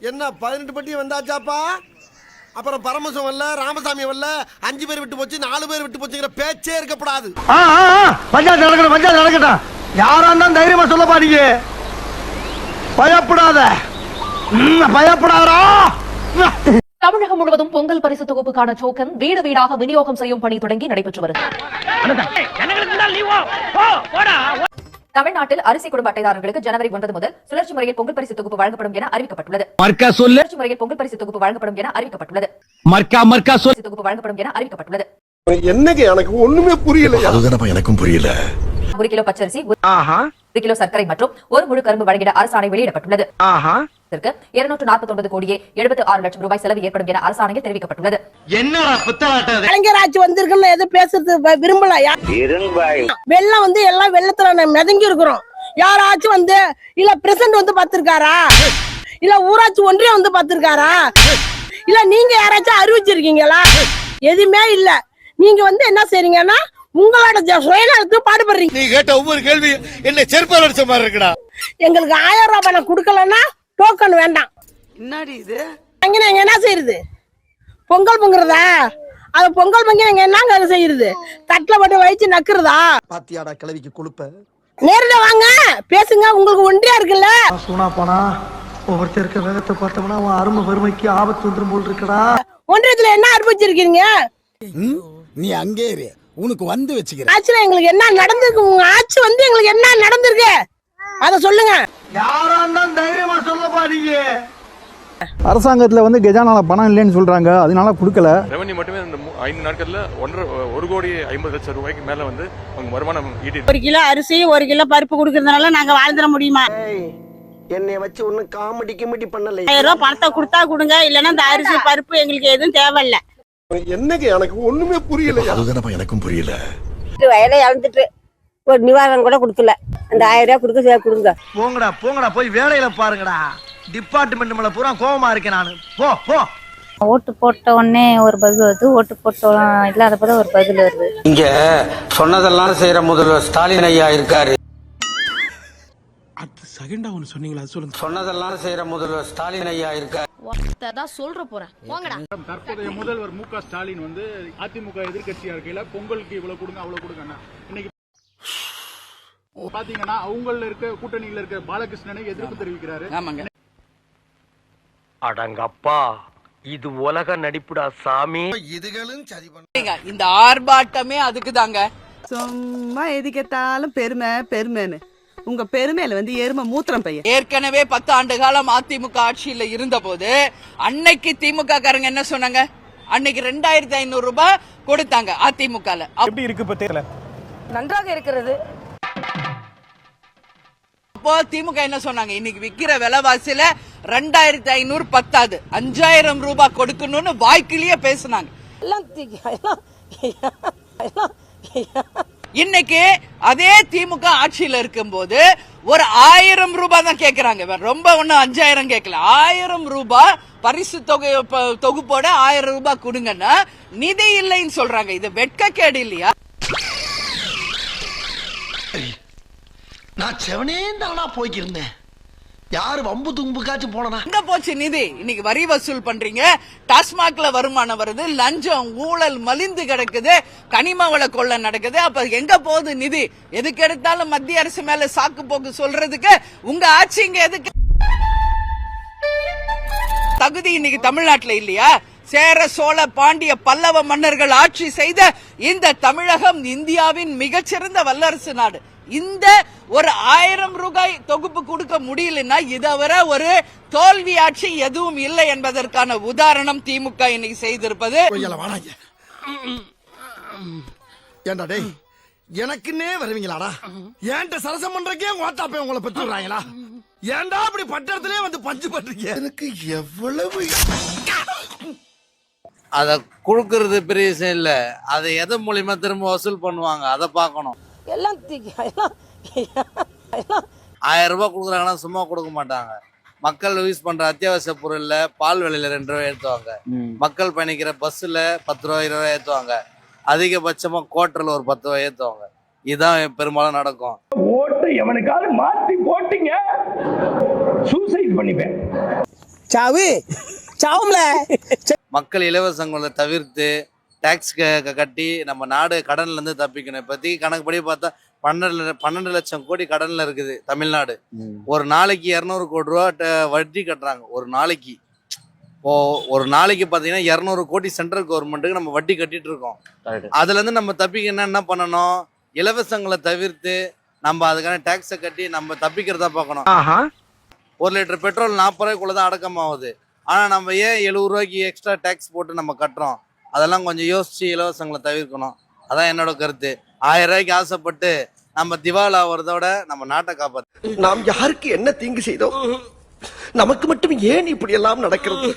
என்ன பதினெட்டு பட்டி வந்தாச்சாப்பா? அப்புறம் பரமசம் வரல ராமசாமி வரல அஞ்சு பேர் விட்டு போச்சு நாலு பேர் விட்டு போச்சுங்கிற பேச்சே இருக்கப்படாது பஞ்சாயத்து நடக்கணும் பஞ்சாயத்து நடக்கட்டும். யாரா இருந்தாலும் தைரியமா சொல்லப்பா நீங்க. பயப்படாத. ம், பயப்படாதடா. தமிழகம் முழுவதும் பொங்கல் பரிசு தொகுப்புக்கான டோக்கன் வீடு வீடாக விநியோகம் செய்யும் பணி தொடங்கி நடைபெற்று வருகிறது. தமிழ்நாட்டில் அரிசி குடும்ப அட்டைதாரர்களுக்கு ஜனவரி ஒன்பது முதல் சுழற்சி முறையில் பொங்கல் பரிசு தொகுப்பு வழங்கப்படும் என அறிவிக்கப்பட்டுள்ளது. சுழற்சி முறையில் பொங்கல் பரிசு தொகுப்பு வழங்கப்படும் என அறிவிக்கப்பட்டுள்ளது. தொகுப்பு வழங்கப்படும் என அறிவிக்கப்பட்டுள்ளது. என்னங்க எனக்கு ஒண்ணுமே புரியலையா? அதுதானப்பா எனக்கும் புரியல. ஒரு கிலோ பச்சரிசி ஆஹா. ஒரு கிலோ சர்க்கரை மற்றும் ஒரு முழு கரும்பு வழங்கிட அரசாணை வெளியிடப்பட்டுள்ளது. இருநூற்று நாற்பத்தி ஒன்பது கோடியே எழுபத்தி ஆறு லட்சம் ரூபாய் செலவு ஏற்படும் என அரசாணையில் தெரிவிக்கப்பட்டுள்ளது. வந்திருக்குன்னு எதுவும் பேசுறது விரும்பல. வெள்ளம் வந்து எல்லாம் வெள்ளத்துல மிதங்கி இருக்கிறோம். யாராச்சும் வந்து இல்ல பிரசிடண்ட் வந்து பாத்திருக்காரா இல்ல ஊராட்சி ஒன்றியம் வந்து பாத்திருக்காரா இல்ல நீங்க யாராச்சும் அறிவிச்சிருக்கீங்களா? எதுவுமே இல்ல. நீங்க வந்து என்ன செய்றீங்கன்னா உங்களோட ஜ- சுயநலத்துக்கு பாடுபடுறீங்க. நீ கேட்ட ஒவ்வொரு கேள்வி என்ன செருப்பால் அடிச்ச மாதிரி இருக்குடா. எங்களுக்கு ஆயிரம் ரூபாய் பணம் கொடுக்கலன்னா டோக்கன் வேண்டாம். என்னடி இது? அங்க நாங்க என்ன செய்யறது? பொங்கல் பொங்குறதா? அது பொங்கல் பொங்கி நாங்க என்னங்க செய்யறது? தட்டுல போட்டு வயிச்சு நக்குறதா? பாத்தியாடா கிளவிக்கு கொழுப்ப. நேர்ல வாங்க. பேசுங்க. உங்களுக்கு ஒன்றியா இருக்குல்ல? சூனா போனா ஒவ்வொருத்தர் இருக்க வேகத்தை பார்த்தோம்னா அவன் அருமை வறுமைக்கு ஆபத்து வந்துரும் போல் இருக்கடா. ஒன்றியத்துல என்ன அனுபவிச்சிருக்கீங்க? நீ அங்கே இரு. உனக்கு வந்து வச்சுக்கிறேன். ஆட்சியில எங்களுக்கு என்ன நடந்திருக்கு? உங்க ஆட்சி வந்து எங்களுக்கு என்ன நடந்திருக்கு? அத சொல்லுங்க. யாரா இருந்தாலும் தைரியமா சொல்லப்பா நீங்க? அரசாங்கத்தில் வந்து கஜானால பணம் இல்லைன்னு சொல்றாங்க. அதனால கொடுக்கல. ரெவன்யூ மட்டுமே இந்த மூ- ஐந்து நாட்கள்ல ஒன்றரை ஒரு கோடி ஐம்பது லட்சம் ரூபாய்க்கு மேல வந்து அவங்க வருமானம் ஈட்டி ஒரு கிலோ அரிசி ஒரு கிலோ பருப்பு கொடுக்கறதுனால நாங்க வாழ்ந்துட முடியுமா? என்னை வச்சு ஒன்னும் காமெடி கிமெடி பண்ணல. ஆயிரம் ரூபாய் பணத்தை கொடுத்தா கொடுங்க இல்லைன்னா இந்த அரிசி பருப்பு எங்களுக்கு எதுவும் தேவையில்ல. என்னங்க எனக்கு ஒண்ணுமே புரியலையா? அதுதானப்பா எனக்கும் புரியல. வயலை இழந்துட்டு ஒரு நிவாரணம் கூட கொடுக்கல. அந்த ஆயிரம் ரூபாய் கொடுக்க கொடுங்க. போங்கடா போங்கடா போய் வேலையில பாருங்கடா. டிபார்ட்மெண்ட் மேல பூரா கோவமா இருக்கேன் நானு. போ போ. ஓட்டு போட்ட உடனே ஒரு பதில் வருது ஓட்டு போட்ட இல்லாத போது ஒரு பதில் வருது. இங்க சொன்னதெல்லாம் செய்யற முதல்வர் ஸ்டாலின் ஐயா இருக்காரு. சொன்னதெல்லாம் செய்யற முதல்வர் ஸ்டாலின் ஐயா இருக்காரு. சொல்ற போறேன் போங்கடா. தற்போதைய முதல்வர் மு க ஸ்டாலின் வந்து அதிமுக எதிர்க்கட்சியா இருக்கையில பொங்கலுக்கு இவ்வளவு கொடுங்க அவ்வளவு கொடுங்க இன்னைக்கு பாத்தீங்கன்னா அவங்கள இருக்க கூட்டணியில இருக்க பாலகிருஷ்ணனை எதிர்ப்பு தெரிவிக்கிறாரு. ஆமாங்க. அடங்கப்பா இது உலக நடிப்புடா சாமி. இதுகளும் சரி பண்ண. இந்த ஆர்ப்பாட்டமே அதுக்கு தாங்க சும்மா எதுக்கெத்தாலும் பெருமை பெருமைன்னு. உங்க பெருமையில வந்து எருமை மூத்திரம் பையன். ஏற்கனவே பத்து ஆண்டு காலம் அதிமுக ஆட்சியில இருந்த போது அன்னைக்கு திமுக காரங்க என்ன சொன்னாங்க? அன்னைக்கு ரெண்டாயிரத்தி ஐநூறு ரூபாய் கொடுத்தாங்க அதிமுகல. எப்படி இருக்கு நன்றாக இருக்கிறது. அப்போ திமுக என்ன சொன்னாங்க? இன்னைக்கு விக்கிற விலைவாசியில ரெண்டாயிரத்தி ஐநூறு பத்தாது. அஞ்சாயிரம் ரூபாய் கொடுக்கணும்னு வாய்க்கிலேயே பேசுனாங்க. இன்னைக்கு அதே திமுக ஆட்சியில இருக்கும்போது ஒரு ஆயிரம் ரூபாய் தான் கேக்குறாங்க. ரொம்ப ஒண்ணும் அஞ்சாயிரம் கேட்கல ஆயிரம் ரூபாய் பரிசு தொகை தொகுப்போட ஆயிரம் ரூபாய் கொடுங்கன்னா நிதி இல்லைன்னு சொல்றாங்க. இது வெட்கக்கேடு இல்லையா? நான் செவனே தானா போய்க்கிருந்தேன். யாரு வம்பு தும்புக்காச்சும் போனா எங்க போச்சு நிதி. இன்னைக்கு வரி வசூல் பண்றீங்க. டாஸ்மாக்ல வருமானம் வருது லஞ்சம் ஊழல் மலிந்து கிடக்குது கனிம வள கொள்ள நடக்குது. அப்ப எங்க போகுது நிதி? எதுக்கு எடுத்தாலும் மத்திய அரசு மேல சாக்கு போக்கு சொல்றதுக்கு உங்க ஆட்சி இங்க எதுக்கு? தகுதி இன்னைக்கு தமிழ்நாட்டுல இல்லையா? சேர சோழ பாண்டிய பல்லவ மன்னர்கள் ஆட்சி செய்த இந்த தமிழகம் இந்தியாவின் மிகச்சிறந்த வல்லரசு நாடு. இந்த ஒரு ஆயிரம் ரூபாய் தொகுப்பு கொடுக்க முடியலன்னா இதுவரை ஒரு தோல்வி ஆட்சி எதுவும் இல்லை என்பதற்கான உதாரணம் திமுக இன்னைக்கு செய்திருப்பது. ஏண்டா டேய் எனக்குன்னே வருவீங்களாடா? ஏன்ட்ட சரசம் பண்றக்கே ஓட்டாப்பே உங்களை பெற்றுறாங்களா ஏன்டா அப்படி பட்டத்திலே வந்து பஞ்சு பண்றீங்க? எனக்கு எவ்வளவு அத கொடுக்கறது பெரிய விஷயம் இல்ல. அதை எதன் மூலியமா திரும்ப வசூல் பண்ணுவாங்க? அதை பார்க்கணும். எல்லாம் தூக்கி- எல்லாம் ஆயிரம் ரூபாய் கொடுக்குறாங்கன்னா சும்மா கொடுக்க மாட்டாங்க. மக்கள் யூஸ் பண்ற அத்தியாவசிய பொருள்ல பால் விலையில ரெண்டு ரூபாய் ஏத்துவாங்க. மக்கள் பயணிக்கிற பஸ்ல பத்து ரூபாய் இருபது ரூபாய் ஏத்துவாங்க. அதிகபட்சமா கோட்டர்ல ஒரு பத்து ரூபாய் ஏத்துவாங்க. இதுதான் பெரும்பாலும் நடக்கும். ஓட்டு எவனுக்காவது மாத்தி போட்டீங்க. சூசைட் பண்ணிப்பேன். சாவு சாவும்ல. மக்கள் இலவசங்களை தவிர்த்து டேக்ஸ் கட்டி நம்ம நாடு கடன்ல இருந்து தப்பிக்கணும். இப்போதைக்கு கணக்குப்படி பார்த்தா பன்னெண்டு பன்னெண்டு லட்சம் கோடி கடன்ல இருக்குது தமிழ்நாடு. ஒரு நாளைக்கு இரநூறு கோடி ரூபா வட்டி கட்டுறாங்க. ஒரு நாளைக்கு. இப்போ ஒரு நாளைக்கு பார்த்தீங்கன்னா இரநூறு கோடி சென்ட்ரல் கவர்மெண்ட்டுக்கு நம்ம வட்டி கட்டிட்டு இருக்கோம். அதுல இருந்து நம்ம தப்பிக்கணும்னா என்ன பண்ணணும்? இலவசங்களை தவிர்த்து நம்ம அதுக்கான டேக்ஸை கட்டி நம்ம தப்பிக்கிறதா பார்க்கணும். ஒரு லிட்டர் பெட்ரோல் நாற்பது ரூபாய்க்குள்ள தான் அடக்கமாகுது. ஆனா நம்ம ஏன் எழுபது ரூபாய்க்கு எக்ஸ்ட்ரா டேக்ஸ் போட்டு நம்ம கட்டுறோம்? அதெல்லாம் கொஞ்சம் யோசிச்சு இலவசங்களை தவிர்க்கணும். அதான் என்னோட கருத்து. ஆயிரம் ரூபாய்க்கு ஆசைப்பட்டு நம்ம திவால் ஆகிறதோட நம்ம நாட்டை காப்பாற்று நாம் யாருக்கு என்ன தீங்கு செய்தோம்? நமக்கு மட்டும் ஏன் இப்படி எல்லாம் நடக்கிறது?